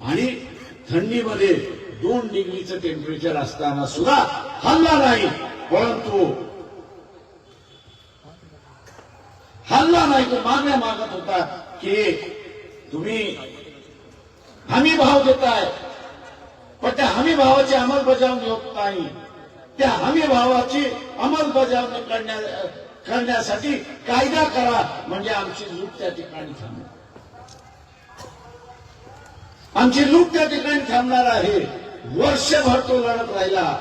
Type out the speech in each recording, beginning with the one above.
आणि थंडीमध्ये दोन डिग्रीचं टेम्परेचर असताना सुद्धा हल्ला नाही परंतु हल्ला नाही तो मागण्या मागत होता की तुम्ही हमी भाव देताय पण त्या हमी भावाची अंमलबजावणी होत नाही. त्या हमी भावाची अंमलबजावणी करण्या करण्यासाठी कायदा करा म्हणजे आमची लूट त्या ठिकाणी थांबणार आमची लूट त्या ठिकाणी थांबणार आहे. वर्षभर तो लढत राहिला.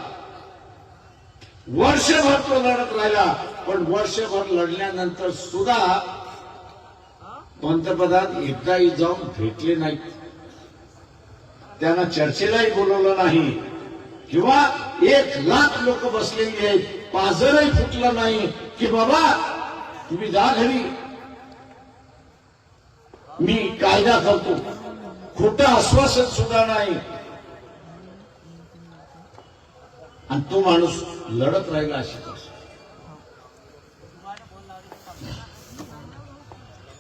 वर्षभर तो लढत राहिला. पण वर्षभर लढल्यानंतर सुद्धा पंतप्रधान एकदाही जाऊन भेटले नाहीत. त्यांना चर्चेलाही बोलवलं नाही. किंवा एक लाख लोक बसलेली आहेत. पाजरही फुटलं नाही. की बाबा तुम्ही जा घरी. मी कायदा करतो. खोट आश्वासन सुद्धा नाही. आणि तो माणूस लढत राहिला अशी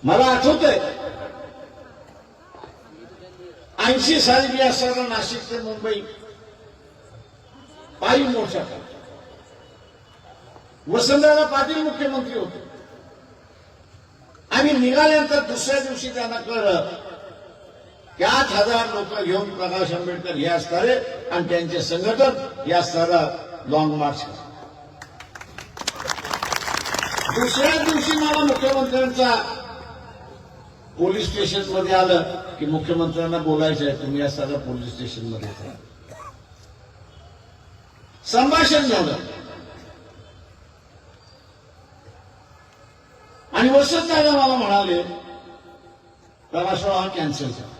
मला आठवतंय ऐंशी साली असताना नाशिक ते मुंबई पायी मोर्चा काढला. वसंतराव पाटील मुख्यमंत्री होते. आम्ही निघाल्यानंतर दुसऱ्या दिवशी त्यांना कळलं त्याच आठ हजार लोक घेऊन प्रकाश आंबेडकर हे असणारे आणि त्यांचे संघटन या स्तरा लॉंग मार्च दुसऱ्या दिवशी मला मुख्यमंत्र्यांचा पोलीस स्टेशनमध्ये आलं की मुख्यमंत्र्यांना बोलायचं आहे तुम्ही असताना पोलीस स्टेशनमध्ये संभाषण झालं. आणि वसंत दादा मला म्हणाले प्रवासोळा हा कॅन्सल झाला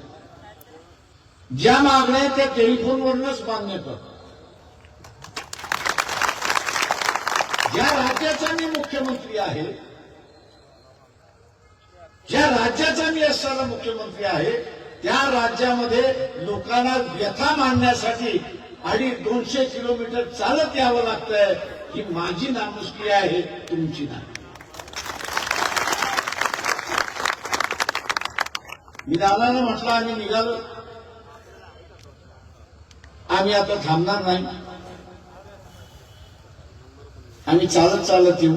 ज्या मागण्या आहेत त्या टेलिफोनवरूनच मान्य कर ज्या राज्याचा मी मुख्यमंत्री आहे ज्या राज्याचा मी असणारा मुख्यमंत्री आहे त्या राज्यामध्ये लोकांना व्यथा मांडण्यासाठी आणि दोनशे किलोमीटर चालत यावं लागतंय ही माझी नामुष्की आहे तुमची नाही. मी दादानं म्हटलं आम्ही निघालो. आम्ही आता थांबणार नाही. आम्ही चालत चालत येऊ.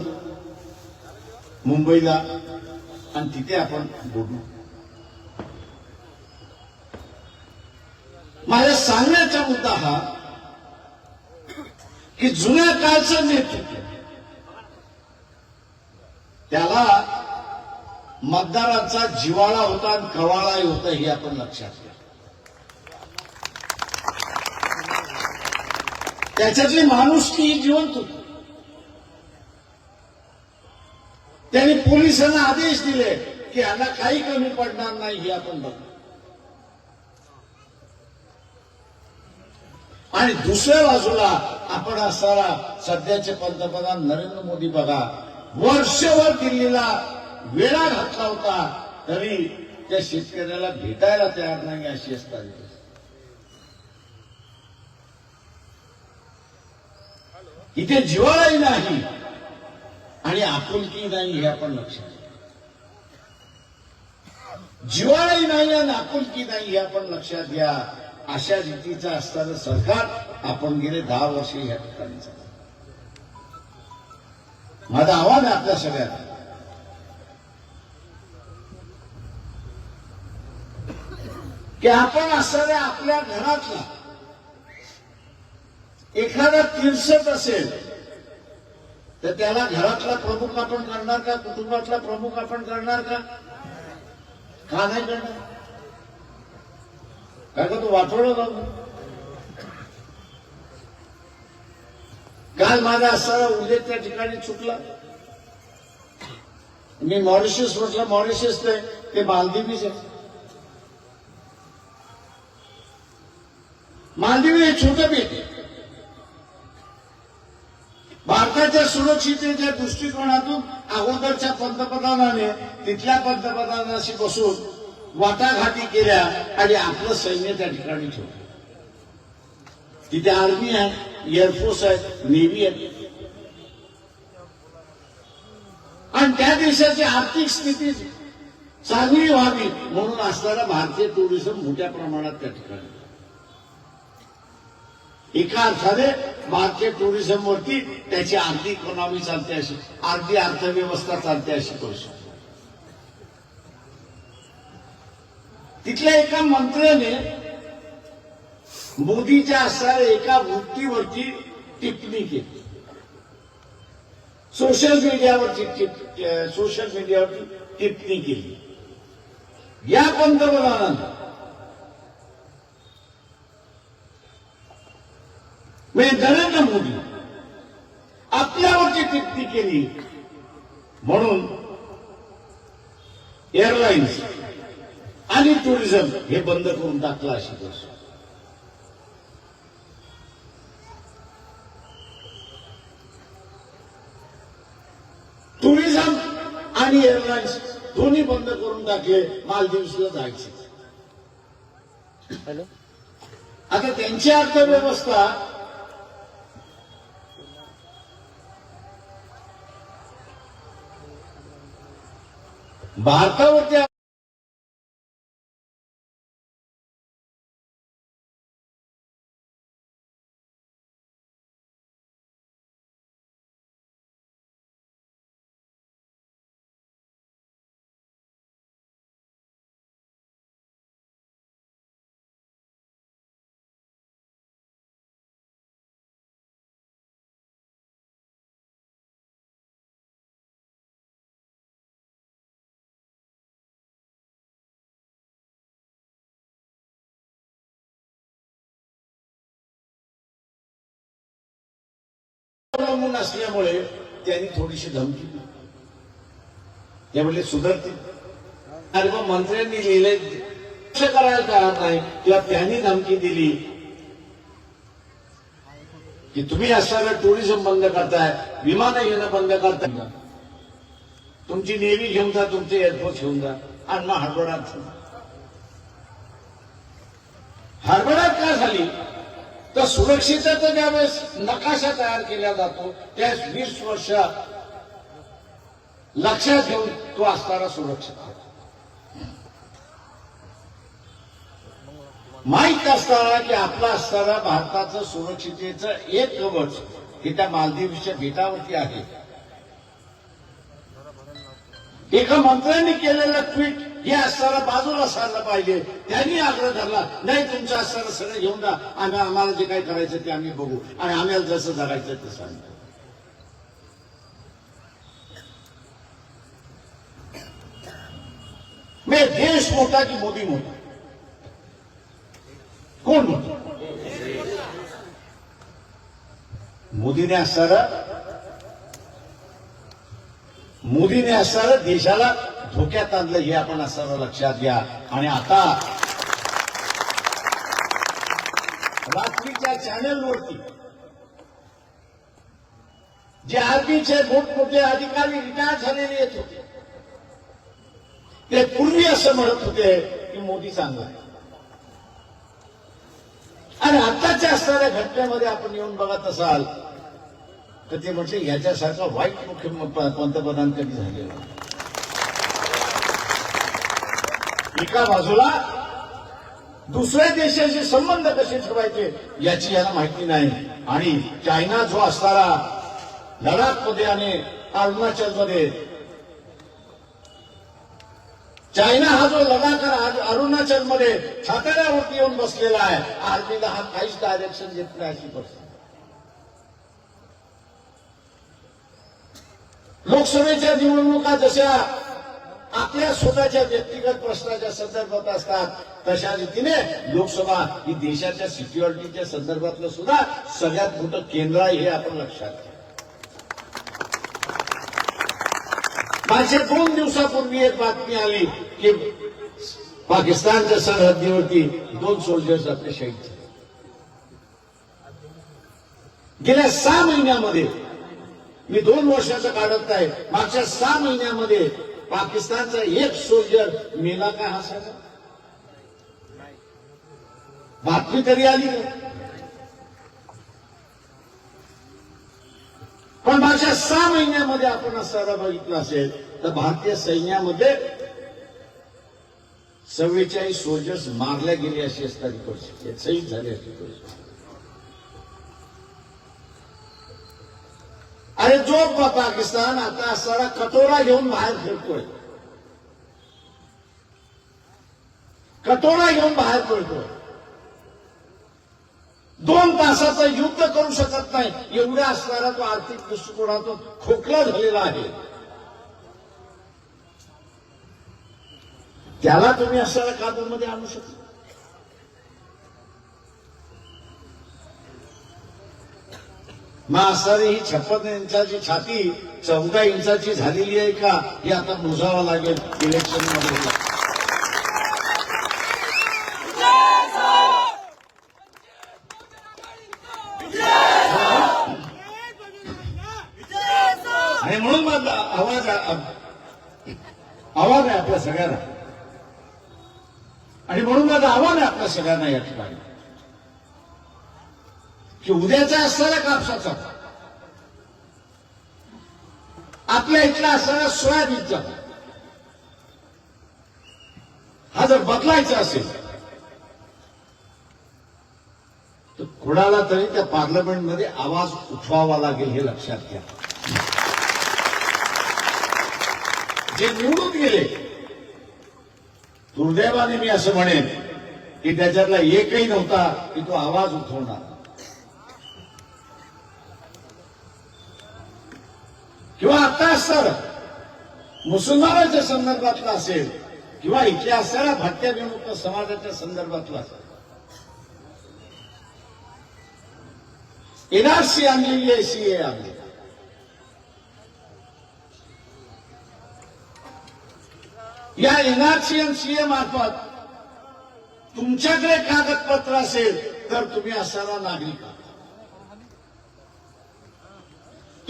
मुंबईला आणि तिथे आपण बोलू. माझ्या सांगण्याचा मुद्दा हा की जुन्या काळचं नेतृत्व त्याला मतदारांचा जिवाळा होता आणि कवाळाही होता हे आपण लक्षात घ्या त्याच्यातली माणुसकी ही जिवंत होती? त्यांनी पोलिसांना आदेश दिले की यांना काही कमी पडणार नाही हे आपण बघू आणि दुसऱ्या बाजूला आपण असणारा सध्याचे पंतप्रधान नरेंद्र मोदी बघा वर्षभर दिल्लीला वेळा घातला होता तरी त्या शेतकऱ्याला भेटायला तयार नाही अशी असतात इथे जिवाळाही नाही. आणि आपुलकी नाही हे आपण लक्षात जिवाळाही नाही आणि आपुलकी नाही हे आपण लक्षात घ्या. अशा रीतीचं असताना सरकार आपण गेले दहा वर्ष या ठिकाणी माझा आव्हान आहे आपल्या सगळ्यांना. की आपण असणाऱ्या आपल्या घरातला एखादा किरसट असेल तर त्याला घरातला प्रमुख आपण करणार का? कुटुंबातला प्रमुख आपण करणार का? का नाही करणार? काय का तू वाटवलं जाऊ काल माझा असा उद्या त्या ठिकाणी चुकला. मी मॉरिशियस म्हटलं मॉरिशियस नाही ते मालदीवीच आहे मालदीवी हे छोटं बेट आहे. भारताच्या सुरक्षितेच्या दृष्टिकोनातून अगोदरच्या पंतप्रधानाने तिथल्या पंतप्रधानाशी बसून वाटाघाटी केल्या आणि आपलं सैन्य त्या ठिकाणी ठेवलं. तिथे आर्मी आहे एअरफोर्स आहे नेव्ही आहे. आणि त्या देशाची आर्थिक स्थिती चांगली व्हावी म्हणून असणारा भारतीय टुरिझम मोठ्या प्रमाणात त्या ठिकाणी. एका अर्थाने भारतीय टुरिझम वरती त्याची आर्थिक इकॉनॉमी चालते अशी. आर्थिक अर्थव्यवस्था चालते अशी करू शकतो. तिथल्या एका मंत्र्याने मोदीच्या असणाऱ्या एका वृत्तीवरती टिप्पणी केली. सोशल मीडियावरची टिप- सोशल मीडियावरती टिप्पणी केली. या पंतप्रधानांना म्हणजे नरेंद्र मोदी. आपल्यावरची टिप्पणी केली. म्हणून एअरलाईन्स आणि टुरिझम हे बंद करून टाकलं अशी गोष्ट. टुरिझम आणि एअरलाईन्स दोन्ही बंद करून टाकले मालदीव्सला जायचे. हॅलो? आता त्यांची अर्थव्यवस्था भारतावरती अवलंबून असल्यामुळे त्यांनी थोडीशी धमकी दिली. ते म्हणजे सुधारतील. अरे मग मंत्र्यांनी लिहिले लक्ष करायला तयार नाही. किंवा त्यांनी धमकी दिली. की तुम्ही असणारं टुरिझम बंद करताय विमानं येणं बंद करताय. तुमची नेव्ही घेऊन जा तुमचे एअरफोर्स घेऊन जा. आणि मग हडबडात हडबडात का झाली? तर सुरक्षिततेचा ज्यावेळेस नकाशा तयार केला जातो त्यावेळेस वीस वर्ष लक्षात घेऊन तो असणारा सुरक्षित माहीत माहीत असताना की आपला असताना भारताचं सुरक्षितेचं एक कवच हे त्या मालदीवच्या बेटावरती आहे. एका मंत्र्यांनी केलेलं ट्विट हे असताना बाजूला सारलं पाहिजे. त्यांनी आग्रह धरला नाही तुमचं असताना सगळं घेऊन जा. आम्ही आम्हाला जे काही करायचं ते आम्ही बघू. आणि आम्हाला जसं जगायचं ते सांगतो मी देश मोठा की मोदी मोठा? कोण मोठा? मोदीने असणार मोदीने असणार देशाला धोक्यात आणलं हे आपण असणारं लक्षात घ्या. आणि आता रात्रीच्या चॅनलवरती जे आर्मीचे मोठमोठे अधिकारी रिटायर झालेले येत होते ते पूर्वी असं म्हणत होते की मोदी चांगला आहे. आणि आताच्या असणाऱ्या घटनेमध्ये आपण येऊन बघत असाल तर ते म्हटले याच्यासारखा वाईट मुख्य पंतप्रधान कधी झालेला नाही. एका बाजूला दुसऱ्या देशाशी संबंध कसे ठेवायचे याची याला माहिती नाही. आणि चायना जो असणारा लडाखमध्ये आणि अरुणाचलमध्ये चायना हा जो लडाख आणि अरुणाचलमध्ये छातड्यावरती येऊन बसलेला आहे आर्मीला हा काहीच डायरेक्शन देत नाही अशी परिस्थिती. लोकसभेच्या निवडणुका जशा आपल्या स्वतःच्या व्यक्तिगत प्रश्नाच्या संदर्भात असतात. तशा रीतीने लोकसभा ही देशाच्या सिक्युरिटीच्या संदर्भातलं सुद्धा सगळ्यात मोठं केंद्र आहे हे आपण लक्षात घ्या. मागच्या दोन दिवसापूर्वी एक बातमी आली की पाकिस्तानच्या सरहद्दीवरती दोन सोल्जर्स आपले शहीद झाले. गेल्या सहा महिन्यामध्ये मी दोन वर्षाचं काढत आहे मागच्या सहा महिन्यामध्ये पाकिस्तानचा एक सोल्जर मेला का हा सगळा बातमी तरी आली पण मागच्या सहा महिन्यामध्ये आपण असताना बघितलं असेल तर भारतीय सैन्यामध्ये चव्वेचाळीस सोल्जर्स मारल्या गेले अशी असणारी परिस्थिती झाले शहीद झाली परिस्थिती पाकिस्तान आता असणारा कटोरा घेऊन बाहेर फिरतोय. कटोरा घेऊन बाहेर पडतोय. दोन तासाचं युद्ध करू शकत नाही. एवढा असणारा तो आर्थिक दृष्टिकोनातून खोकला झालेला आहे. त्याला तुम्ही असणाऱ्या कादरमध्ये आणू शकता. मासारी ही छप्पन इंचाची छाती चौदा इंचाची झालेली आहे का? हे आता मोजावं लागेल इलेक्शनमध्ये. आणि म्हणून माझा आवाज आवाज आहे आपल्या सगळ्यांना. आणि म्हणून माझं आव्हान आहे आपल्या सगळ्यांना या ठिकाणी. की उद्याचा असणारा कापसाचा. आपल्या इथला असणारा सोयाबीनचा. हा जर बदलायचा असेल तर कुणाला तरी त्या पार्लमेंटमध्ये आवाज उठवावा लागेल हे लक्षात घ्या. जे निवडून गेले दुर्दैवाने मी असं म्हणेन की त्याच्यातला एकही नव्हता की तो आवाज उठवणार. किंवा आता सर मुसलमानाच्या संदर्भातला असेल किंवा इतिहासाला असणाऱ्या विमुक्त समाजाच्या संदर्भातला असेल. एनआरसी आणलेली आहे. सीए आणली या एनआरसी आणि सीए मार्फत तुमच्याकडे कागदपत्र असेल तर तुम्ही असायला नागरिक आहात.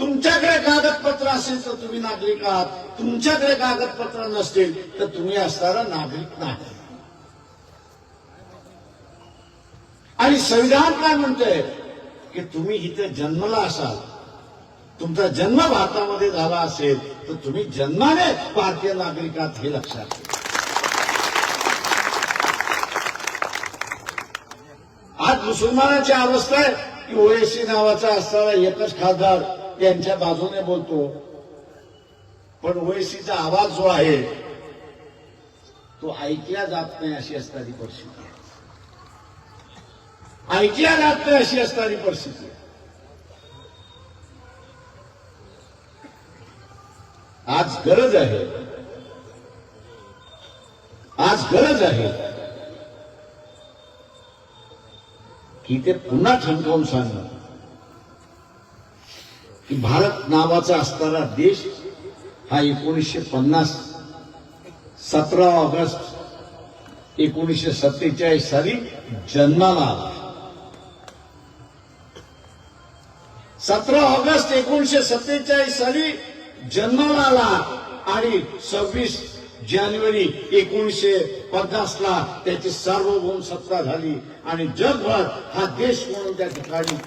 तुमच्याकडे कागदपत्र असेल तर तुम्ही नागरिक आहात. तुमच्याकडे कागदपत्र नसतील तर तुम्ही असणारा नागरिक नाही. आणि संविधान काय म्हणतंय? की तुम्ही इथे जन्मला असाल. तुमचा जन्म भारतामध्ये झाला असेल तर तुम्ही जन्माने भारतीय नागरिकात हे लक्षात घ्या आज मुसलमानाची अवस्था आहे की ओएसी नावाचा असणारा एकच खासदार त्यांच्या बाजूने बोलतो. पण ओएसीचा आवाज जो आहे तो ऐकला जात नाही अशी असणारी परिस्थिती आहे. ऐकल्या जात नाही अशी असणारी परिस्थिती आहे. आज गरज आहे. आज गरज आहे की ते पुन्हा ठणकावून सांगणं. की भारत नावाचा असणारा देश हा एकोणीसशे पन्नास सतरा ऑगस्ट एकोणीसशे सत्तेचाळीस साली जन्माला आला. सतरा ऑगस्ट एकोणीसशे सत्तेचाळीस साली जन्माला आला आणि सव्वीस जानेवारी एकोणीसशे पन्नास ला त्याची सार्वभौम सत्ता झाली आणि जगभर हा देश म्हणून त्या ठिकाणी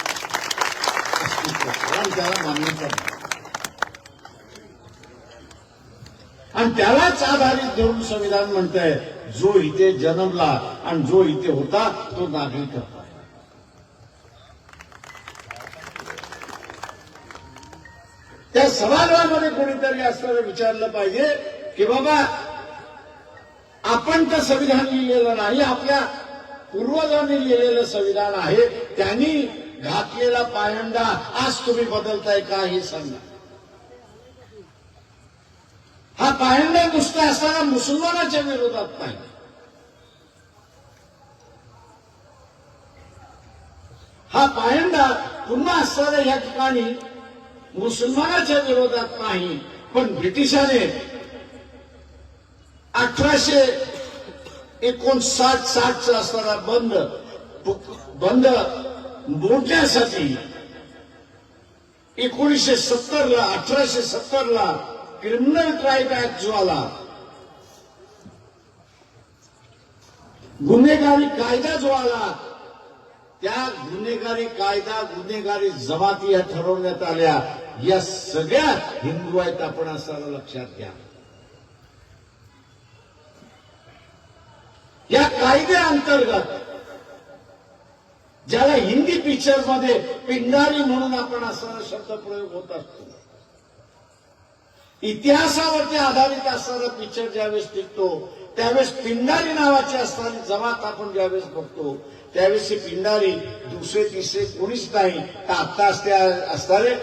आणि त्याला मान्यता आणि त्यालाच आधारित धरून संविधान म्हणतंय जो इथे जन्मला आणि जो इथे होता तो नागरिक होता. त्या सभागृहामध्ये कोणीतरी असं विचारलं पाहिजे की बाबा आपण तर संविधान लिहिलेलं नाही आपल्या पूर्वजांनी लिहिलेलं संविधान आहे त्यांनी घातलेला पायंडा आज तुम्ही बदलताय का हे सांगा. हा पायंडा नुसता असताना मुसलमानाच्या विरोधात नाही. हा पायंडा पुन्हा असताना या ठिकाणी मुसलमानाच्या विरोधात नाही पण ब्रिटिशाने अठराशे एकोणसाठ साठचा असणारा बंद बंद मोडण्यासाठी एकोणीसशे सत्तर ला अठराशे सत्तर ला क्रिमिनल ट्राईब ऍक्ट जो आला गुन्हेगारी कायदा जो आला त्या गुन्हेगारी कायदा गुन्हेगारी जमाती या ठरवण्यात आल्या. या सगळ्या हिंदू आहेत आपण असताना लक्षात घ्या. या कायद्या अंतर्गत ज्याला हिंदी पिक्चरमध्ये पिंडारी म्हणून आपण असा शब्द प्रयोग होत असतो. इतिहासावरती आधारित असणारा पिक्चर ज्यावेळेस टिकतो त्यावेळेस पिंडारी नावाची असणारी जमात आपण ज्यावेळेस बघतो त्यावेळेस ही पिंडारी दुसरे तिसरे कोणीच नाही. तर आता असते असणारे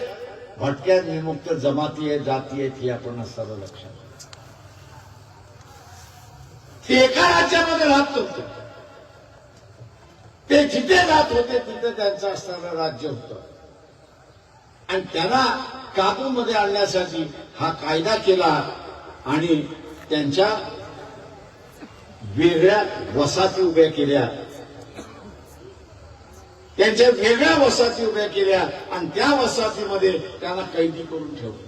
भटक्या विमुक्त जमाती आहेत जाती आहेत हे आपण असताना लक्षात ते एका राज्यामध्ये राहत ते जिथे जात होते तिथे त्यांचं असणारं राज्य होतं. आणि त्यांना काबूमध्ये आणण्यासाठी हा कायदा केला आणि त्यांच्या वेगळ्या वसाहती उभ्या केल्या. त्यांच्या वेगळ्या वसाहती उभ्या केल्या आणि त्या वसाहतीमध्ये त्यांना कैदी करून ठेवलं.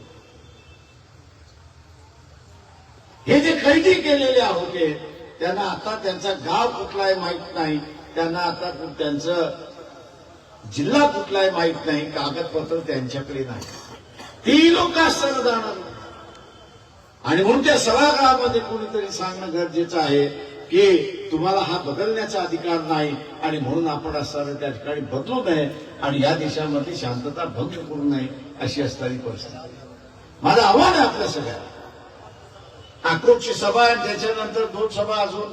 हे जे कैदी केलेले होते त्यांना आता त्यांचा गाव कुठला आहे माहीत नाही. त्यांना आता त्यांचं जिल्हा कुठला आहे माहीत नाही कागदपत्र त्यांच्याकडे नाही. ती लोक असताना जाणार आणि म्हणून त्या सभागृहामध्ये कोणीतरी सांगणं गरजेचं आहे की तुम्हाला हा बदलण्याचा अधिकार नाही आणि म्हणून आपण असताना त्या ठिकाणी बदलू नये आणि या देशामध्ये शांतता भंग करू नये अशी असणारी परिस्थिती. माझं आव्हान आहे आपल्या सगळ्या अक्रोडची सभा आणि त्याच्यानंतर दोन सभा अजून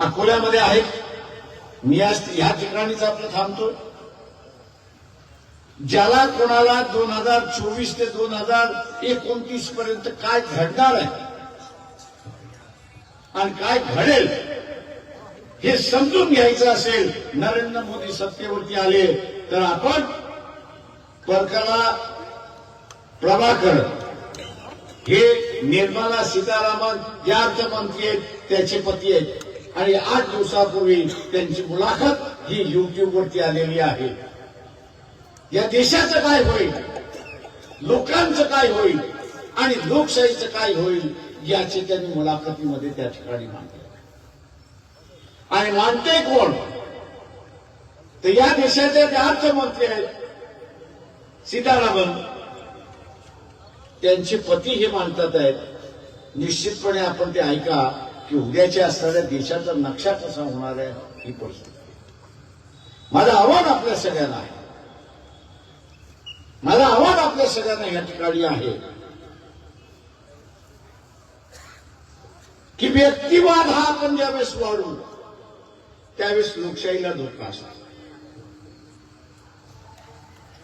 अकोल्यामध्ये आहेत मी आज ह्या ठिकाणीच आपलं थांबतोय. ज्याला कोणाला दोन हजार चोवीस ते दोन हजार एकोणतीस पर्यंत काय घडणार आहे आणि काय घडेल हे समजून घ्यायचं असेल नरेंद्र मोदी सत्तेवरती आले तर आपण परकला प्रभाकर हे निर्मला सीतारामन या अर्थमंत्री आहेत त्याचे पती आहेत. आणि आठ दिवसापूर्वी त्यांची मुलाखत ही युट्यूबवरती आलेली आहे. या देशाचं काय होईल? लोकांचं काय होईल? आणि लोकशाहीचं काय होईल? याची त्यांनी मुलाखतीमध्ये त्या ठिकाणी मांडले. आणि मानते कोण? तर या देशाचे जे अर्थमंत्री आहेत सीतारामन त्यांचे पती हे मानतात आहेत. निश्चितपणे आपण ते ऐका. की उद्याच्या असणाऱ्या देशाचा नक्षा कसा होणार आहे ही परिस्थिती. माझं आव्हान आपल्या सगळ्यांना आहे. माझं आव्हान आपल्या सगळ्यांना या ठिकाणी आहे. की व्यक्तिवाद हा आपण ज्यावेळेस वाढू त्यावेळेस लोकशाहीला धोका असतो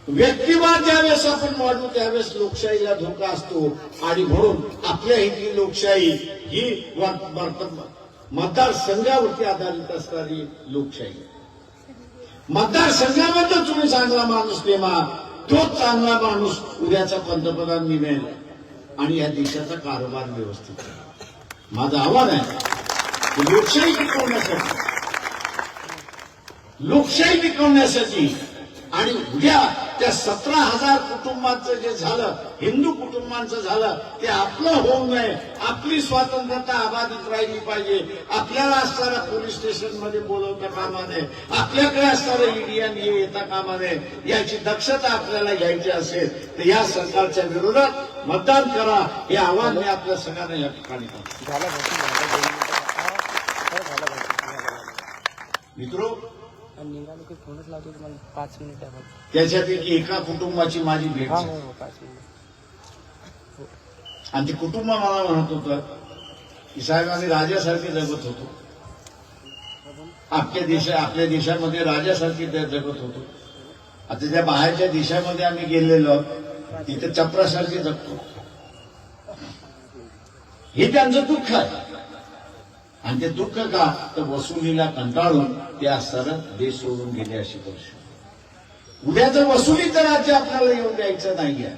व्यक्तिवाद ज्यावेळेस आपण वाढू त्यावेळेस लोकशाहीला धोका असतो. आणि म्हणून आपल्या इथली लोकशाही ही मतदारसंघावरती आधारित असणारी लोकशाही. मतदारसंघामध्ये तुम्ही चांगला माणूस नेमा तोच चांगला माणूस उद्याचा पंतप्रधान निमेल आणि या देशाचा कारभार व्यवस्थित माझं आव्हान आहे लोकशाही टिकवण्यासाठी लोकशाही टिकवण्यासाठी आणि उद्या त्या सतरा हजार कुटुंबांचं जे झालं हिंदू कुटुंबांचं झालं ते आपलं होऊ नये. आपली स्वातंत्र्यता अबाधित राहिली पाहिजे. आपल्याला असणाऱ्या पोलीस स्टेशनमध्ये बोलवता कामा नये. आपल्याकडे असणारं ईडीएन हे येता कामा नये. याची दक्षता आपल्याला घ्यायची असेल तर या सरकारच्या विरोधात मतदान करा. हे आव्हान मी आपल्या सगळ्यांना या ठिकाणी करतो. मित्रो आणि निघालो की फोनच लावतो तुम्हाला पाच मिनिट आहे त्याच्यापैकी एका कुटुंबाची माझी भेट हा झाली. हो हो पाच मिनिट. आणि ते कुटुंब मला म्हणत होतं की साहेब आम्ही राजासारखे जगत होतो. आपल्या देशा आपल्या देशामध्ये राजासारखे जगत होतो. आता त्या बाहेरच्या देशामध्ये आम्ही गेलेलो आहोत, तिथे चपरासारखे जगतो. हे त्यांचं दुःख आहे. आणि ते दुःख का? तर वसुलीला कंटाळून ते असताना देश सोडून गेले अशी परिस्थिती. उद्याचं वसुलीचं राज्य आपल्याला येऊन द्यायचं नाहीये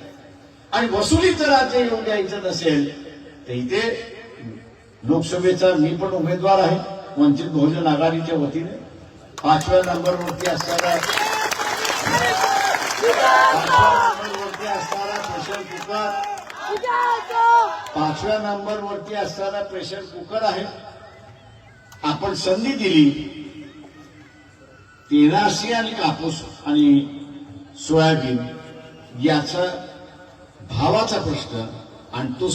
आणि वसुलीचं राज्य येऊन द्यायचं नसेल तर इथे लोकसभेचा मी पण उमेदवार आहे वंचित बहुजन आघाडीच्या वतीने. पाचव्या नंबरवरती असणारा पाचव्या नंबरवरती असणारा प्रेशर कुकर. पाचव्या नंबरवरती असणारा प्रेशर कुकर आहे. आपण संधी दिली तेराशे आणि कापूस आणि सोयाबीन याचा भावाचा प्रश्न आणि तो